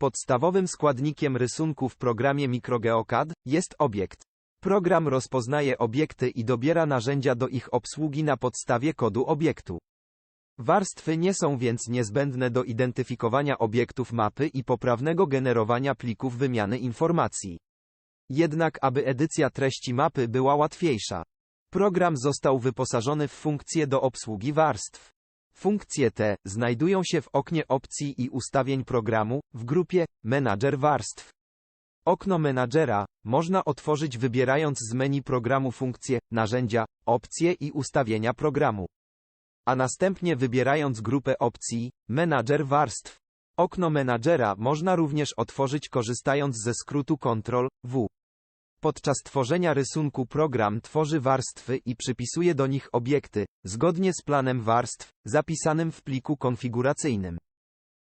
Podstawowym składnikiem rysunku w programie MicroGeoCAD jest obiekt. Program rozpoznaje obiekty i dobiera narzędzia do ich obsługi na podstawie kodu obiektu. Warstwy nie są więc niezbędne do identyfikowania obiektów mapy i poprawnego generowania plików wymiany informacji. Jednak aby edycja treści mapy była łatwiejsza, program został wyposażony w funkcje do obsługi warstw. Funkcje te znajdują się w oknie opcji i ustawień programu, w grupie Menadżer warstw. Okno menadżera można otworzyć wybierając z menu programu funkcje, narzędzia, opcje i ustawienia programu. A następnie wybierając grupę opcji, menadżer warstw. Okno menadżera można również otworzyć korzystając ze skrótu Ctrl W. Podczas tworzenia rysunku program tworzy warstwy i przypisuje do nich obiekty, zgodnie z planem warstw, zapisanym w pliku konfiguracyjnym.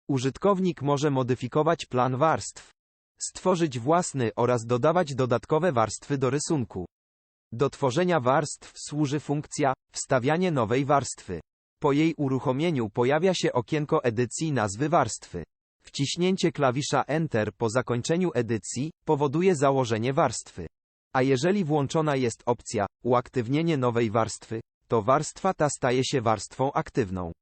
Użytkownik może modyfikować plan warstw, stworzyć własny oraz dodawać dodatkowe warstwy do rysunku. Do tworzenia warstw służy funkcja wstawianie nowej warstwy. Po jej uruchomieniu pojawia się okienko edycji nazwy warstwy. Wciśnięcie klawisza Enter po zakończeniu edycji powoduje założenie warstwy. A jeżeli włączona jest opcja uaktywnienie nowej warstwy, to warstwa ta staje się warstwą aktywną.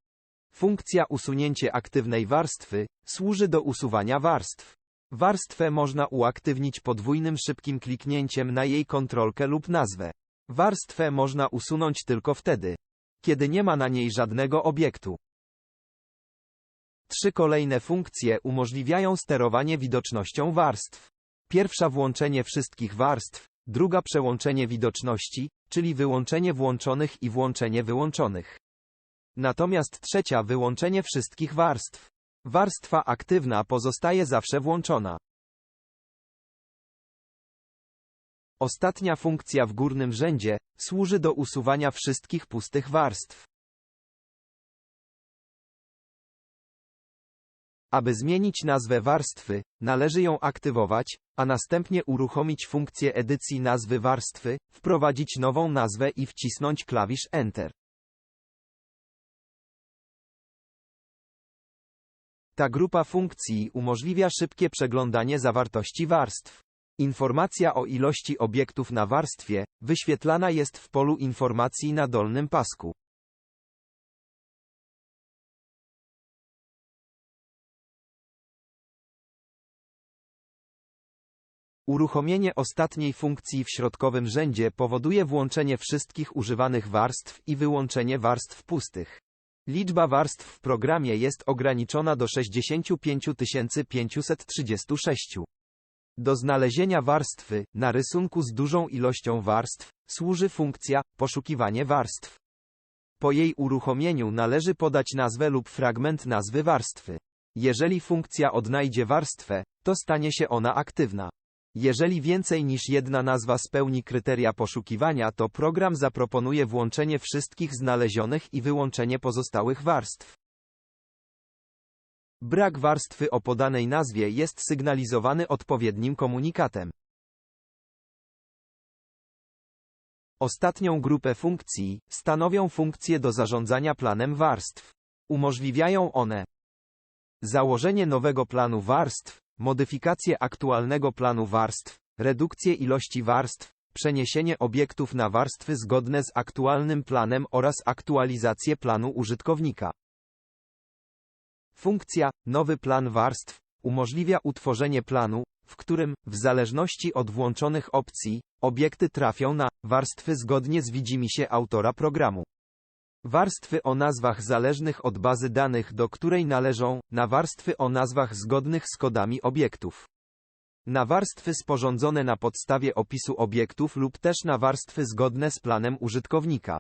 Funkcja usunięcie aktywnej warstwy służy do usuwania warstw. Warstwę można uaktywnić podwójnym szybkim kliknięciem na jej kontrolkę lub nazwę. Warstwę można usunąć tylko wtedy, kiedy nie ma na niej żadnego obiektu. Trzy kolejne funkcje umożliwiają sterowanie widocznością warstw. Pierwsza włączenie wszystkich warstw, druga przełączenie widoczności, czyli wyłączenie włączonych i włączenie wyłączonych. Natomiast trzecia wyłączenie wszystkich warstw. Warstwa aktywna pozostaje zawsze włączona. Ostatnia funkcja w górnym rzędzie służy do usuwania wszystkich pustych warstw. Aby zmienić nazwę warstwy, należy ją aktywować, a następnie uruchomić funkcję edycji nazwy warstwy, wprowadzić nową nazwę i wcisnąć klawisz Enter. Ta grupa funkcji umożliwia szybkie przeglądanie zawartości warstw. Informacja o ilości obiektów na warstwie wyświetlana jest w polu informacji na dolnym pasku. Uruchomienie ostatniej funkcji w środkowym rzędzie powoduje włączenie wszystkich używanych warstw i wyłączenie warstw pustych. Liczba warstw w programie jest ograniczona do 65 536. Do znalezienia warstwy, na rysunku z dużą ilością warstw, służy funkcja poszukiwanie warstw. Po jej uruchomieniu należy podać nazwę lub fragment nazwy warstwy. Jeżeli funkcja odnajdzie warstwę, to stanie się ona aktywna. Jeżeli więcej niż jedna nazwa spełni kryteria poszukiwania, to program zaproponuje włączenie wszystkich znalezionych i wyłączenie pozostałych warstw. Brak warstwy o podanej nazwie jest sygnalizowany odpowiednim komunikatem. Ostatnią grupę funkcji stanowią funkcje do zarządzania planem warstw. Umożliwiają one założenie nowego planu warstw, modyfikację aktualnego planu warstw, redukcję ilości warstw, przeniesienie obiektów na warstwy zgodne z aktualnym planem oraz aktualizację planu użytkownika. Funkcja Nowy plan warstw umożliwia utworzenie planu, w którym, w zależności od włączonych opcji, obiekty trafią na warstwy zgodnie z widzimisię autora programu. Warstwy o nazwach zależnych od bazy danych, do której należą, na warstwy o nazwach zgodnych z kodami obiektów. Na warstwy sporządzone na podstawie opisu obiektów lub też na warstwy zgodne z planem użytkownika.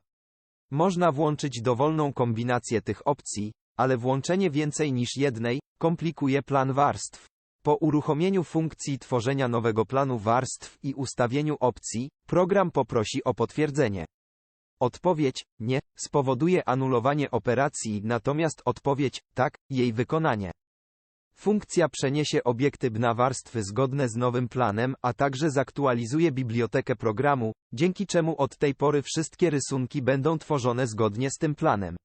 Można włączyć dowolną kombinację tych opcji, ale włączenie więcej niż jednej komplikuje plan warstw. Po uruchomieniu funkcji tworzenia nowego planu warstw i ustawieniu opcji, program poprosi o potwierdzenie. Odpowiedź nie spowoduje anulowanie operacji, natomiast odpowiedź tak jej wykonanie. Funkcja przeniesie obiekty na warstwy zgodne z nowym planem, a także zaktualizuje bibliotekę programu, dzięki czemu od tej pory wszystkie rysunki będą tworzone zgodnie z tym planem.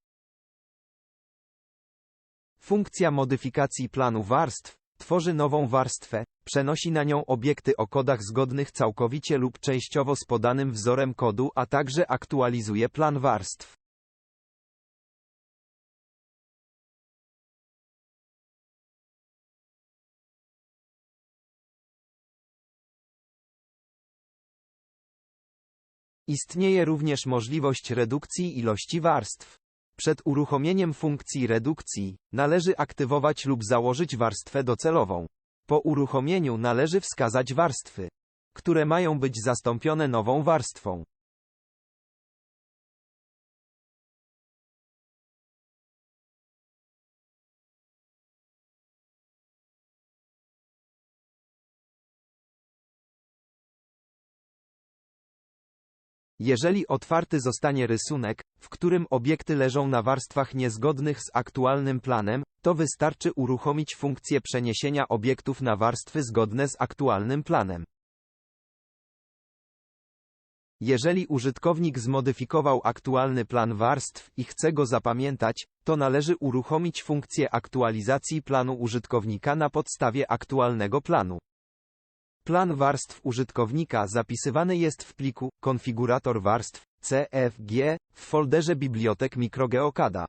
Funkcja modyfikacji planu warstw tworzy nową warstwę, przenosi na nią obiekty o kodach zgodnych całkowicie lub częściowo z podanym wzorem kodu, a także aktualizuje plan warstw. Istnieje również możliwość redukcji ilości warstw. Przed uruchomieniem funkcji redukcji, należy aktywować lub założyć warstwę docelową. Po uruchomieniu należy wskazać warstwy, które mają być zastąpione nową warstwą. Jeżeli otwarty zostanie rysunek, w którym obiekty leżą na warstwach niezgodnych z aktualnym planem, to wystarczy uruchomić funkcję przeniesienia obiektów na warstwy zgodne z aktualnym planem. Jeżeli użytkownik zmodyfikował aktualny plan warstw i chce go zapamiętać, to należy uruchomić funkcję aktualizacji planu użytkownika na podstawie aktualnego planu. Plan warstw użytkownika zapisywany jest w pliku konfigurator warstw CFG w folderze bibliotek mikrogeokada.